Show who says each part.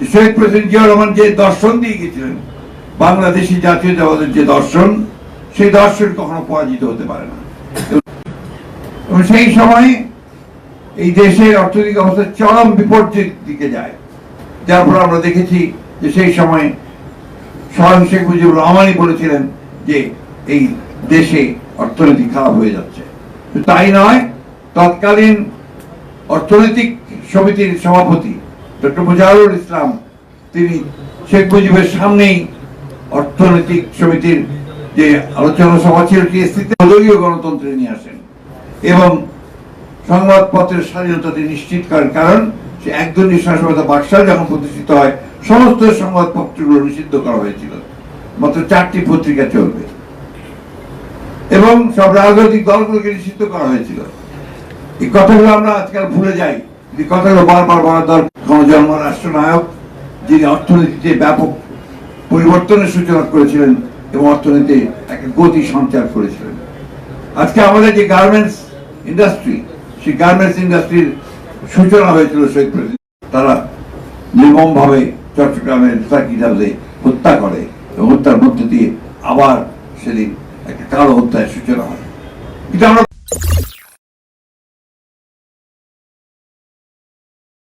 Speaker 1: শহীদ president Zia Rahman যে দর্শন দিয়ে গেছিলেন, বাংলাদেশি জাতীয়তাবাদের যে দর্শন, সেই দর্শন কখনো পরাজিত হতে পারে না। সেই সময়ে এই দেশের অর্থনৈতিক অবস্থা চরম বিপর্যয়ের দিকে যায়। যার ফলে আমরা দেখেছি যে সেই সময় স্বয়ং শেখ মুজিবুর রহমানই বলেছিলেন যে এই দেশে অর্থনীতি খারাপ হয়ে যাচ্ছে। তাই নয়, তৎকালীন অর্থনৈতিক সমিতির সভাপতি ডক্টর মুজাহিরুল ইসলাম, তিনি শেখ মুজিবের সামনেই অর্থনৈতিক সমিতির যে আলোচনা সভা ছিল দলীয় গণতন্ত্রে নিয়ে আসেন। এবং সংবাদপত্রের স্বাধীনতাটি নিশ্চিত করেন, কারণ সে একদলীয় শাসনতা বাক্সাল যখন প্রতিষ্ঠিত হয়, সমস্ত সংবাদপত্রগুলো নিষিদ্ধ করা হয়েছিল। মাত্র চারটি পত্রিকা চলবে। এবং সব রাজনৈতিক দলগুলোকে নিষিদ্ধ করা হয়েছিল। এই কথাগুলো আমরা আজকাল ভুলে যাই। এই বারবার দরকার। রাষ্ট্রনায়ক, যিনি অর্থনীতিতে ব্যাপক পরিবর্তনের সূচনা করেছিলেন এবং অর্থনীতিতে একটা গতি সঞ্চার করেছিলেন। আজকে আমাদের যে গার্মেন্টস ইন্ডাস্ট্রি, সেই গার্মেন্টস ইন্ডাস্ট্রির সূচনা হয়েছিল শহীদ তারা নির্মমভাবে চট্টগ্রামের সার্কিট হাউসে হত্যা করে এবং হত্যার মধ্যে দিয়ে আবার সেদিন একটা কালো হত্যার সূচনা হয়। কিন্তু আমরা